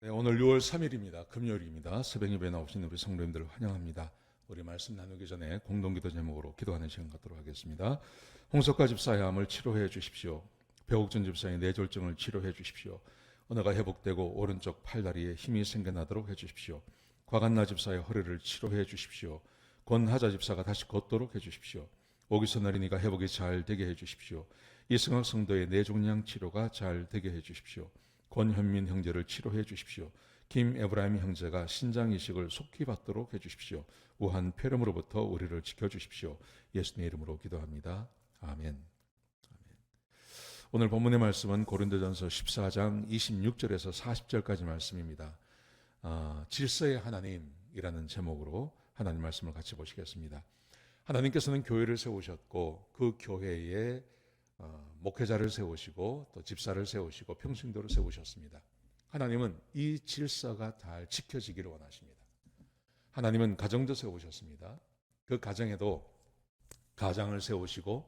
네, 오늘 6월 3일입니다. 금요일입니다. 새벽 예배 나오신 우리 성도님들 환영합니다. 우리 말씀 나누기 전에 공동기도 제목으로 기도하는 시간 갖도록 하겠습니다. 홍석가 집사의 암을 치료해 주십시오. 배옥준 집사의 뇌졸중을 치료해 주십시오. 언어가 회복되고 오른쪽 팔다리에 힘이 생겨나도록 해 주십시오. 과간나 집사의 허리를 치료해 주십시오. 권하자 집사가 다시 걷도록 해 주십시오. 오기선 어린이가 회복이 잘 되게 해 주십시오. 이승학 성도의 뇌종양 치료가 잘 되게 해 주십시오. 권현민 형제를 치료해 주십시오. 김에브라임 형제가 신장 이식을 속히 받도록 해 주십시오. 우한 폐렴으로부터 우리를 지켜 주십시오. 예수님의 이름으로 기도합니다. 아멘. 아멘. 오늘 본문의 말씀은 고린도전서 14장 26절에서 40절까지 말씀입니다. 아, 질서의 하나님이라는 제목으로 하나님 말씀을 같이 보시겠습니다. 하나님께서는 교회를 세우셨고 그 교회에 어, 목회자를 세우시고 또 집사를 세우시고 평신도를 세우셨습니다. 하나님은 이 질서가 잘 지켜지기를 원하십니다. 하나님은 가정도 세우셨습니다. 그 가정에도 가장을 세우시고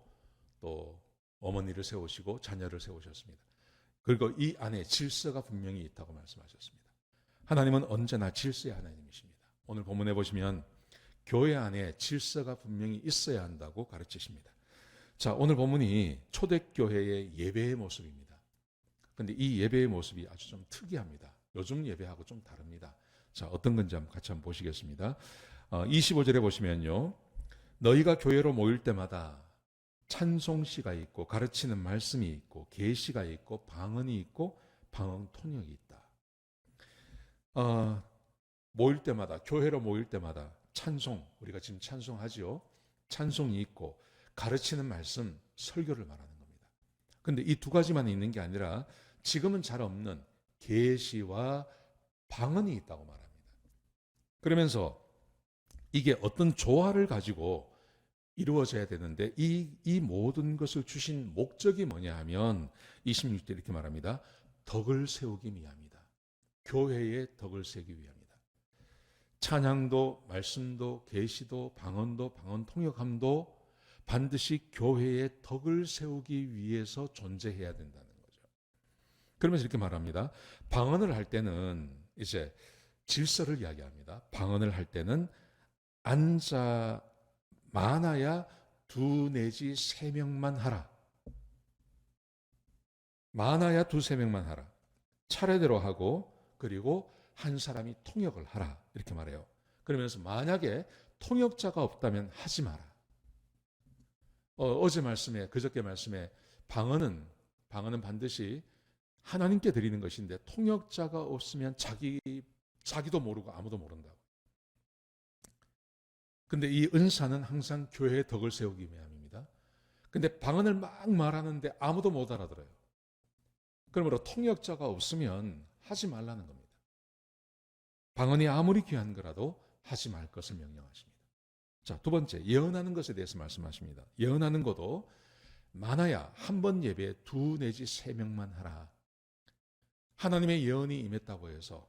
또 어머니를 세우시고 자녀를 세우셨습니다. 그리고 이 안에 질서가 분명히 있다고 말씀하셨습니다. 하나님은 언제나 질서의 하나님이십니다. 오늘 본문에 보시면 교회 안에 질서가 분명히 있어야 한다고 가르치십니다. 자, 오늘 본문이 초대교회의 예배의 모습입니다. 근데 이 예배의 모습이 아주 좀 특이합니다. 요즘 예배하고 좀 다릅니다. 자, 어떤 건지 한번 같이 한번 보시겠습니다. 어, 25절에 보시면요. 너희가 교회로 모일 때마다 찬송시가 있고 가르치는 말씀이 있고 계시가 있고 방언이 있고 방언 통역이 있다. 어, 모일 때마다 교회로 모일 때마다 찬송 우리가 지금 찬송하지요. 찬송이 있고 가르치는 말씀, 설교를 말하는 겁니다. 근데 이 두 가지만 있는 게 아니라 지금은 잘 없는 계시와 방언이 있다고 말합니다. 그러면서 이게 어떤 조화를 가지고 이루어져야 되는데 이, 이 모든 것을 주신 목적이 뭐냐 하면 26절 이렇게 말합니다. 덕을 세우기 위함이다. 교회의 덕을 세우기 위함이다. 찬양도 말씀도 계시도 방언도 방언 통역함도 반드시 교회의 덕을 세우기 위해서 존재해야 된다는 거죠. 그러면서 이렇게 말합니다. 방언을 할 때는 이제 질서를 이야기합니다. 방언을 할 때는 앉아 많아야 두 내지 세 명만 하라. 많아야 두 세 명만 하라. 차례대로 하고 그리고 한 사람이 통역을 하라. 이렇게 말해요. 그러면서 만약에 통역자가 없다면 하지 마라. 어, 제 말씀에 그저께 말씀에 방언은 방언은 반드시 하나님께 드리는 것인데 통역자가 없으면 자기 자기도 모르고 아무도 모른다고. 근데 이 은사는 항상 교회의 덕을 세우기 위함입니다. 근데 방언을 막 말하는데 아무도 못 알아들어요. 그러므로 통역자가 없으면 하지 말라는 겁니다. 방언이 아무리 귀한 거라도 하지 말 것을 명령하십니다. 자, 두 번째, 예언하는 것에 대해서 말씀하십니다. 예언하는 것도 많아야 한 번 예배에 두 내지 세 명만 하라. 하나님의 예언이 임했다고 해서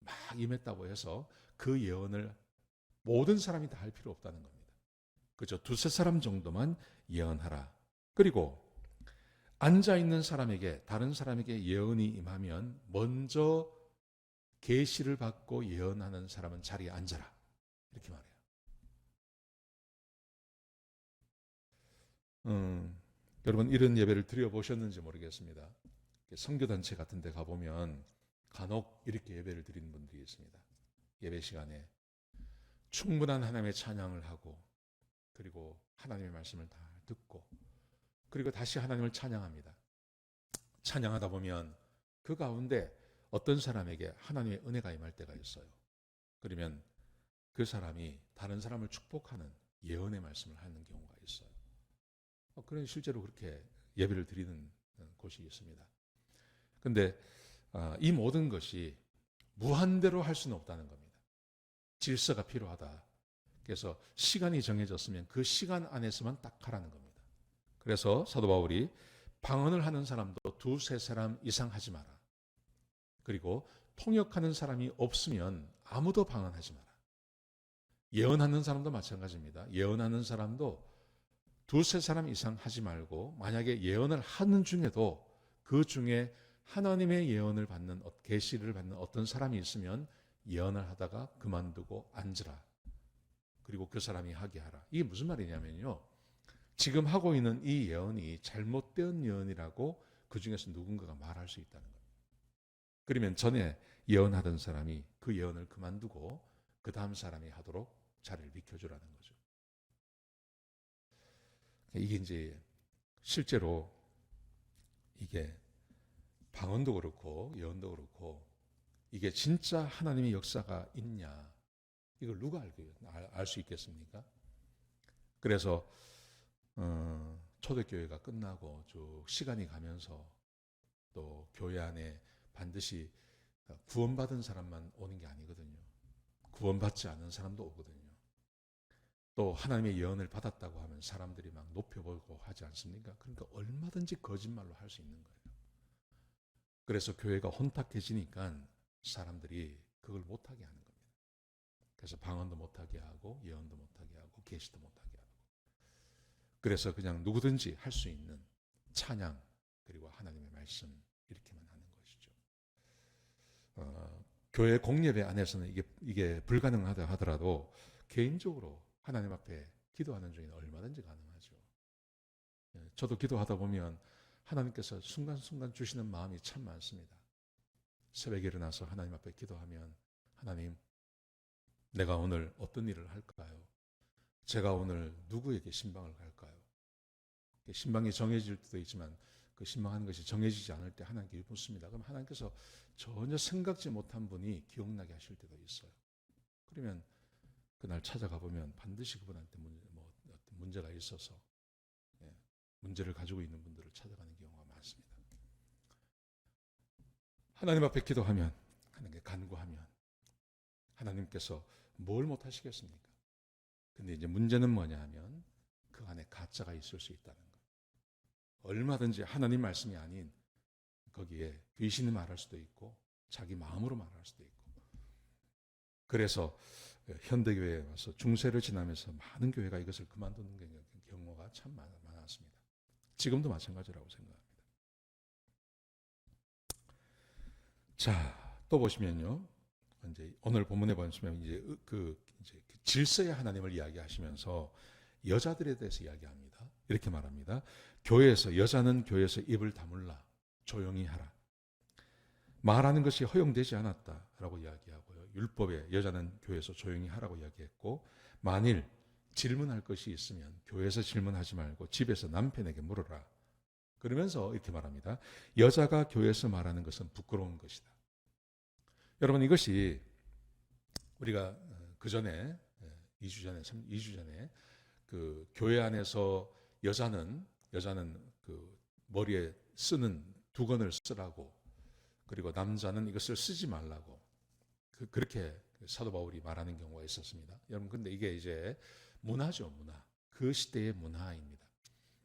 막 임했다고 해서 그 예언을 모든 사람이 다 할 필요 없다는 겁니다. 그죠? 두세 사람 정도만 예언하라. 그리고 앉아 있는 사람에게 다른 사람에게 예언이 임하면 먼저 계시를 받고 예언하는 사람은 자리에 앉아라. 이렇게 말해요. 음, 여러분 이런 예배를 드려 보셨는지 모르겠습니다. 성교단체 같은 데 가보면 간혹 이렇게 예배를 드리는 분들이 있습니다. 예배 시간에 충분한 하나님의 찬양을 하고 그리고 하나님의 말씀을 다 듣고 그리고 다시 하나님을 찬양합니다. 찬양하다 보면 그 가운데 어떤 사람에게 하나님의 은혜가 임할 때가 있어요. 그러면 그 사람이 다른 사람을 축복하는 예언의 말씀을 하는 경우가 있어요. 어, 그런 실제로 그렇게 예배를 드리는 곳이 있습니다. 근데 아, 이 모든 것이 무한대로 할 수는 없다는 겁니다. 질서가 필요하다. 그래서 시간이 정해졌으면 그 시간 안에서만 딱 하라는 겁니다. 그래서 사도 바울이 방언을 하는 사람도 두세 사람 이상 하지 마라. 그리고 통역하는 사람이 없으면 아무도 방언하지 마라. 예언하는 사람도 마찬가지입니다. 예언하는 사람도 두세 사람 이상 하지 말고 만약에 예언을 하는 중에도 그 중에 하나님의 예언을 받는 어- 계시를 받는 어떤 사람이 있으면 예언을 하다가 그만두고 앉으라. 그리고 그 사람이 하게 하라. 이게 무슨 말이냐면요. 지금 하고 있는 이 예언이 잘못된 예언이라고 그 중에서 누군가가 말할 수 있다는 거예요. 그러면 전에 예언하던 사람이 그 예언을 그만두고 그 다음 사람이 하도록 자리를 비켜주라는 거죠. 이게 이제 실제로 이게 방언도 그렇고 예언도 그렇고 이게 진짜 하나님의 역사가 있냐 이걸 누가 알수 있겠습니까? 그래서 어, 초대교회가 끝나고 쭉 시간이 가면서 또 교회 안에 반드시 구원받은 사람만 오는 게 아니거든요. 구원받지 않은 사람도 오거든요. 또 하나님의 예언을 받았다고 하면 사람들이 막 높여보고 하지 않습니까? 그러니까 얼마든지 거짓말로 할 수 있는 거예요. 그래서 교회가 혼탁해지니까 사람들이 그걸 못하게 하는 겁니다. 그래서 방언도 못하게 하고 예언도 못하게 하고 계시도 못하게 하고 그래서 그냥 누구든지 할 수 있는 찬양 그리고 하나님의 말씀 이렇게만 하는 것이죠. 어, 교회 공예배 안에서는 이게 이게 불가능하다 하더라도 개인적으로 하나님 앞에 기도하는 중에는 얼마든지 가능하죠. 예, 저도 기도하다 보면 하나님께서 순간순간 주시는 마음이 참 많습니다. 새벽에 일어나서 하나님 앞에 기도하면 하나님 내가 오늘 어떤 일을 할까요? 제가 오늘 누구에게 신방을 갈까요? 신방이 정해질 때도 있지만 그 신방하는 것이 정해지지 않을 때 하나님께 묻습니다. 그럼 하나님께서 전혀 생각지 못한 분이 기억나게 하실 때도 있어요. 그러면 그날 찾아가 보면 반드시 그분한테 문제, 뭐 어떤 문제가 있어서 예, 문제를 가지고 있는 분들을 찾아가는 경우가 많습니다. 하나님 앞에 기도하면 하나님께 간구하면 하나님께서 뭘 못하시겠습니까? 근데 이제 문제는 뭐냐 하면 그 안에 가짜가 있을 수 있다는 거. 얼마든지 하나님 말씀이 아닌 거기에 귀신이 말할 수도 있고 자기 마음으로 말할 수도 있고 그래서 현대교회에 와서 중세를 지나면서 많은 교회가 이것을 그만두는 경우가 참 많았습니다. 지금도 마찬가지라고 생각합니다. 자, 또 보시면요. 이제 오늘 본문에 보시면 이제 그 이제 그 질서의 하나님을 이야기하시면서 여자들에 대해서 이야기합니다. 이렇게 말합니다. 교회에서 여자는 교회에서 입을 다물라 조용히 하라. 말하는 것이 허용되지 않았다라고 이야기하고요. 율법에 여자는 교회에서 조용히 하라고 이야기했고 만일 질문할 것이 있으면 교회에서 질문하지 말고 집에서 남편에게 물어라. 그러면서 이렇게 말합니다. 여자가 교회에서 말하는 것은 부끄러운 것이다. 여러분 이것이 우리가 그 전에 2주 전에 2주 전에 그 교회 안에서 여자는 여자는 그 머리에 쓰는 두건을 쓰라고 그리고 남자는 이것을 쓰지 말라고 그, 그렇게 사도 바울이 말하는 경우가 있었습니다. 여러분 근데 이게 이제 문화죠 문화 그 시대의 문화입니다.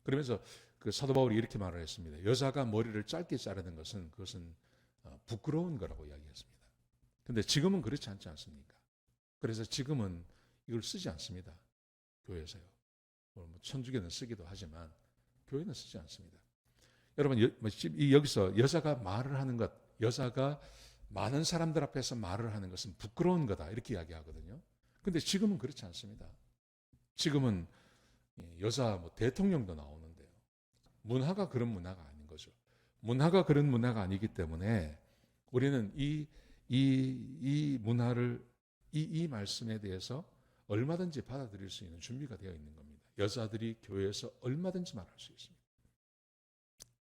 그러면서 그 사도 바울이 이렇게 말을 했습니다. 여자가 머리를 짧게 자르는 것은 그것은 어, 부끄러운 거라고 이야기했습니다. 근데 지금은 그렇지 않지 않습니까? 그래서 지금은 이걸 쓰지 않습니다. 교회에서요. 뭐 천주교는 쓰기도 하지만 교회는 쓰지 않습니다. 여러분 뭐 여기서 여자가 말을 하는 것, 여자가 많은 사람들 앞에서 말을 하는 것은 부끄러운 거다 이렇게 이야기하거든요. 근데 지금은 그렇지 않습니다. 지금은 여자 뭐 대통령도 나오는데요. 문화가 그런 문화가 아닌 거죠. 문화가 그런 문화가 아니기 때문에 우리는 이, 이, 이 문화를, 이, 이 말씀에 대해서 얼마든지 받아들일 수 있는 준비가 되어 있는 겁니다. 여자들이 교회에서 얼마든지 말할 수 있습니다.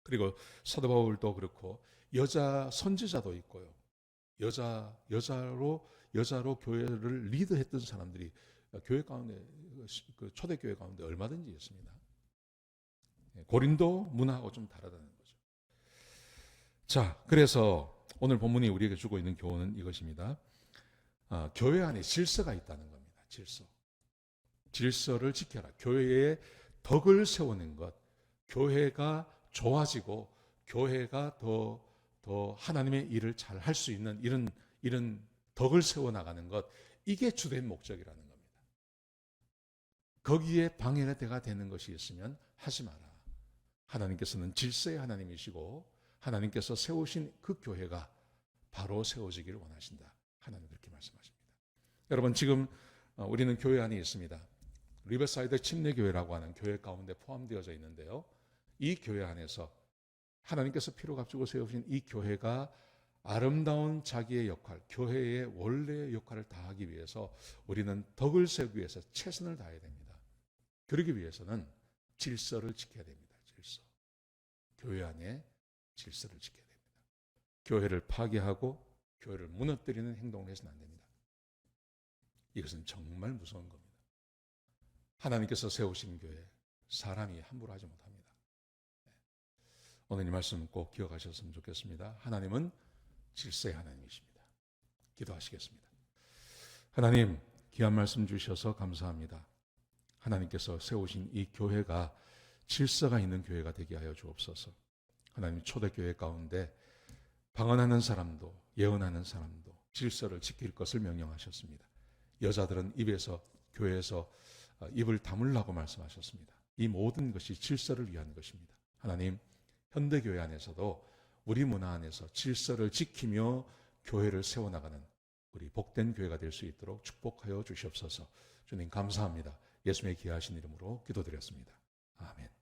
그리고 사도 바울도 그렇고 여자 선지자도 있고요. 여자 여자로 여자로 교회를 리드했던 사람들이 교회 가운데 그 초대 교회 가운데 얼마든지 있습니다. 예, 고린도 문화하고 좀 다르다는 거죠. 자, 그래서 오늘 본문이 우리에게 주고 있는 교훈은 이것입니다. 아, 교회 안에 질서가 있다는 겁니다. 질서. 질서를 지켜라. 교회에 덕을 세우는 것. 교회가 좋아지고 교회가 더, 더 하나님의 일을 잘 할 수 있는 이런, 이런 덕을 세워 나가는 것. 이게 주된 목적이라는 겁니다. 거기에 방해가 되는 것이 있으면 하지 마라. 하나님께서는 질서의 하나님이시고 하나님께서 세우신 그 교회가 바로 세워지기를 원하신다. 하나님 그렇게 말씀하십니다. 여러분 지금 어, 우리는 교회 안에 있습니다. 리버사이드 침례교회라고 하는 교회 가운데 포함되어져 있는데요. 이 교회 안에서 하나님께서 피로 값주고 세우신 이 교회가 아름다운 자기의 역할, 교회의 원래의 역할을 다하기 위해서 우리는 덕을 세우기 위해서 최선을 다해야 됩니다. 그러기 위해서는 질서를 지켜야 됩니다. 질서. 교회 안에 질서를 지켜야 됩니다. 교회를 파괴하고 교회를 무너뜨리는 행동을 해서는 안 됩니다. 이것은 정말 무서운 겁니다. 하나님께서 세우신 교회, 사람이 함부로 하지 못합니다. 네. 오늘 이 말씀 꼭 기억하셨으면 좋겠습니다. 하나님은 질서의 하나님이십니다. 기도하시겠습니다. 하나님, 귀한 말씀 주셔서 감사합니다. 하나님께서 세우신 이 교회가 질서가 있는 교회가 되게 하여 주옵소서. 하나님 초대교회 가운데 방언하는 사람도 예언하는 사람도 질서를 지킬 것을 명령하셨습니다. 여자들은 입에서 교회에서 어, 입을 다물라고 말씀하셨습니다. 이 모든 것이 질서를 위한 것입니다. 하나님 현대교회 안에서도 우리 문화 안에서 질서를 지키며 교회를 세워나가는 우리 복된 교회가 될 수 있도록 축복하여 주시옵소서. 주님 감사합니다. 예수님의 귀하신 이름으로 기도드렸습니다. 아멘.